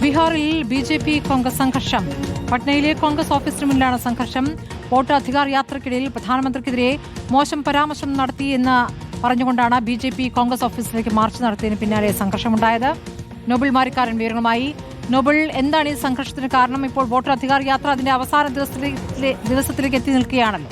ബീഹാറിൽ B J P Congress സംഘർഷം. പട്നയിലെ കോൺഗ്രസ് ഓഫീസിന് മുന്നിലാണ് സംഘർഷം. വോട്ട് അധികാർ യാത്രക്കിടയിൽ പ്രധാനമന്ത്രിക്കെതിരെ മോശം പരാമർശം നടത്തിയെന്ന് പറഞ്ഞുകൊണ്ടാണ് ബി ജെ പി കോൺഗ്രസ് ഓഫീസിലേക്ക് മാർച്ച് നടത്തിയതിന് പിന്നാലെ സംഘർഷമുണ്ടായത്. നോബിൾ മാരിക്കാരൻ വിവരങ്ങളുമായി. നോബിൾ എന്താണ് ഈ സംഘർഷത്തിന് കാരണം? ഇപ്പോൾ വോട്ടർ അധികാർ യാത്ര അതിന്റെ അവസാന ദിവസത്തിലേക്ക് ദിവസത്തിലേക്ക് എത്തി നിൽക്കുകയാണല്ലോ.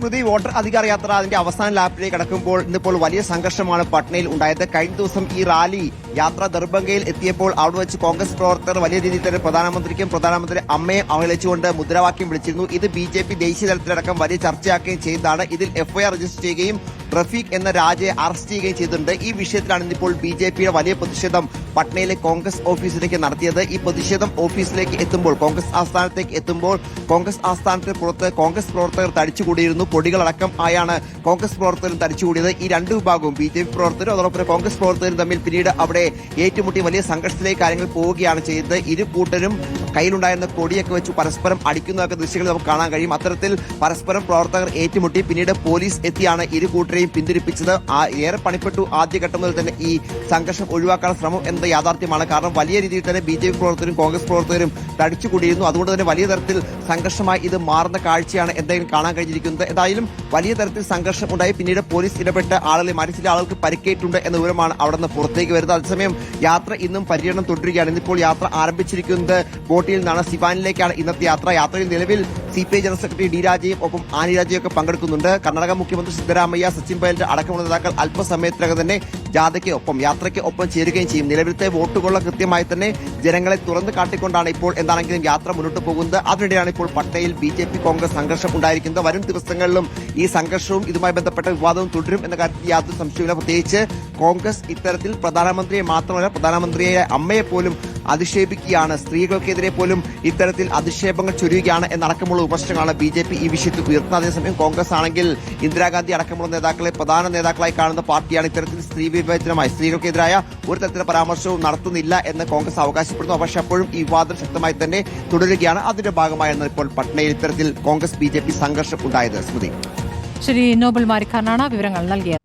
സ്മൃതി വോട്ടർ അധികാര യാത്ര അതിന്റെ അവസാന ലാപ്പിലേക്ക് കടക്കുമ്പോൾ ഇന്നിപ്പോൾ വലിയ സംഘർഷമാണ് പട്നയിൽ ഉണ്ടായത്. കഴിഞ്ഞ ദിവസം ഈ റാലി യാത്ര ദർഭംഗയിൽ എത്തിയപ്പോൾ അവിടെ വെച്ച് കോൺഗ്രസ് പ്രവർത്തകർ വലിയ രീതിയിൽ തന്നെ പ്രധാനമന്ത്രിക്കും പ്രധാനമന്ത്രി അമ്മയെ അവഹേളിച്ചുകൊണ്ട് മുദ്രാവാക്യം വിളിച്ചിരുന്നു. ഇത് ബി ജെ പി ദേശീയ തലത്തിലടക്കം വലിയ ചർച്ചയാക്കുകയും ചെയ്തതാണ്. ഇതിൽ എഫ്ഐആർ രജിസ്റ്റർ ചെയ്യുകയും റഫീഖ് എന്ന രാജയെ അറസ്റ്റ് ചെയ്യുകയും ചെയ്തിട്ടുണ്ട്. ഈ വിഷയത്തിലാണ് ഇന്നിപ്പോൾ ബി ജെ പിയുടെ വലിയ പ്രതിഷേധം പട്നയിലെ കോൺഗ്രസ് ഓഫീസിലേക്ക് നടത്തിയത്. ഈ പ്രതിഷേധം ഓഫീസിലേക്ക് എത്തുമ്പോൾ കോൺഗ്രസ് ആസ്ഥാനത്തേക്ക് എത്തുമ്പോൾ കോൺഗ്രസ് ആസ്ഥാനത്തിന് പുറത്ത് കോൺഗ്രസ് പ്രവർത്തകർ തടിച്ചുകൂടിയിരുന്നു. പൊടികളടക്കം ആയാണ് കോൺഗ്രസ് പ്രവർത്തകരും തടിച്ചുകൂടിയത്. ഈ രണ്ട് വിഭാഗവും ബി ജെ പി പ്രവർത്തകരും അതോടൊപ്പം കോൺഗ്രസ് പ്രവർത്തകരും തമ്മിൽ പിന്നീട് അവിടെ ഏറ്റുമുട്ടി വലിയ സംഘർഷത്തിലേക്ക് കാര്യങ്ങൾ പോവുകയാണ് ചെയ്തത്. ഇരു കൂട്ടരും കയ്യിലുണ്ടായിരുന്ന കൊടിയൊക്കെ വെച്ച് പരസ്പരം അടിക്കുന്നതൊക്കെ ദൃശ്യങ്ങൾ നമുക്ക് കാണാൻ കഴിയും. അത്തരത്തിൽ പരസ്പരം പ്രവർത്തകർ ഏറ്റുമുട്ടി പിന്നീട് പോലീസ് എത്തിയാണ് ഇരു കൂട്ടരെയും പിന്തിരിപ്പിച്ചത് ഏറെ പണിപ്പെട്ടു ആദ്യഘട്ടം മുതൽ തന്നെ ഈ സംഘർഷം ഒഴിവാക്കാൻ ശ്രമം എന്നത് യാഥാർത്ഥ്യമാണ്. കാരണം വലിയ രീതിയിൽ തന്നെ ബി ജെ പി പ്രവർത്തകരും കോൺഗ്രസ് പ്രവർത്തകരും തടിച്ചുകൂടിയിരുന്നു. അതുകൊണ്ട് തന്നെ വലിയ തരത്തിൽ സംഘർഷമായി ഇത് മാറുന്ന കാഴ്ചയാണ് എന്തെങ്കിലും കാണാൻ കഴിഞ്ഞിരിക്കുന്നത്. എന്തായാലും വലിയ തരത്തിൽ സംഘർഷം ഉണ്ടായി. പിന്നീട് പോലീസ് ഇടപെട്ട ആളുകളെ മാറ്റി ചില ആളുകൾക്ക് പരിക്കേറ്റുണ്ട് എന്ന വിവരമാണ് അവിടെ നിന്ന് പുറത്തേക്ക് വരുന്നത്. അതേസമയം യാത്ര ഇന്നും പര്യടനം തുടരുകയാണ്. ഇന്നിപ്പോൾ യാത്ര ആരംഭിച്ചിരിക്കുന്നത് ബോട്ടിൽ നിന്നാണ്. സിവാനിലേക്കാണ് ഇന്നത്തെ യാത്ര. യാത്രയിൽ നിലവിൽ C P I general secretary D രാജയും ഒപ്പം ആനി രാജയും ഒക്കെ പങ്കെടുക്കുന്നുണ്ട്. കർണാടക മുഖ്യമന്ത്രി സിദ്ധരാമയ്യ സച്ചിൻ പൈലറ്റ് അടക്കമുള്ള നേതാക്കൾ അല്പസമയത്തിനകം തന്നെ ജാഥയ്ക്ക് ഒപ്പം യാത്രയ്ക്ക് ഒപ്പം ചേരുകയും ചെയ്യും. നിലവിലത്തെ വോട്ടുകളുള്ള കൃത്യമായി തന്നെ ജനങ്ങളെ തുറന്നു കാട്ടിക്കൊണ്ടാണ് ഇപ്പോൾ എന്താണെങ്കിലും യാത്ര മുന്നോട്ട് പോകുന്നത്. അതിനിടെയാണ് ഇപ്പോൾ പട്നയിൽ ബി ജെ പി കോൺഗ്രസ് സംഘർഷം ഉണ്ടായിരിക്കുന്നത്. വരും ദിവസങ്ങളിലും ഈ സംഘർഷവും ഇതുമായി ബന്ധപ്പെട്ട വിവാദവും തുടരും എന്ന കാര്യത്തിൽ യാതൊരു സംശയമില്ല പ്രത്യേകിച്ച് കോൺഗ്രസ് ഇത്തരത്തിൽ പ്രധാനമന്ത്രിയെ മാത്രമല്ല പ്രധാനമന്ത്രിയെ അമ്മയെ പോലും അധിക്ഷേപിക്കുകയാണ്. സ്ത്രീകൾക്കെതിരെ പോലും ഇത്തരത്തിൽ അധിക്ഷേപങ്ങൾ ചൊരിയുകയാണ് എന്നടക്കമുള്ള വിമർശനങ്ങളാണ് ബി ജെ പി ഈ വിഷയത്തിൽ ഉയർത്തുന്നത്. അതേസമയം കോൺഗ്രസ് ആണെങ്കിൽ ഇന്ദിരാഗാന്ധി അടക്കമുള്ള നേതാക്കളെ പ്രധാന നേതാക്കളായി കാണുന്ന പാർട്ടിയാണ് ഇത്തരത്തിൽ സ്ത്രീ വിവേചനമായി. സ്ത്രീകൾക്കെതിരായ ഒരു തരത്തിലുള്ള പരാമർശവും നടത്തുന്നില്ല എന്ന് കോൺഗ്രസ് അവകാശപ്പെടുന്നു. പക്ഷേ അപ്പോഴും ഈ വിവാദം ശക്തമായി തന്നെ തുടരുകയാണ്. അതിന്റെ ഭാഗമായാണ് ഇപ്പോൾ പട്നയിൽ ഇത്തരത്തിൽ കോൺഗ്രസ് ബി സംഘർഷം ഉണ്ടായത്. സ്മൃതി. ശ്രീ നോബൽ മാരിക്കാരനാണ് വിവരങ്ങൾ നൽകിയത്.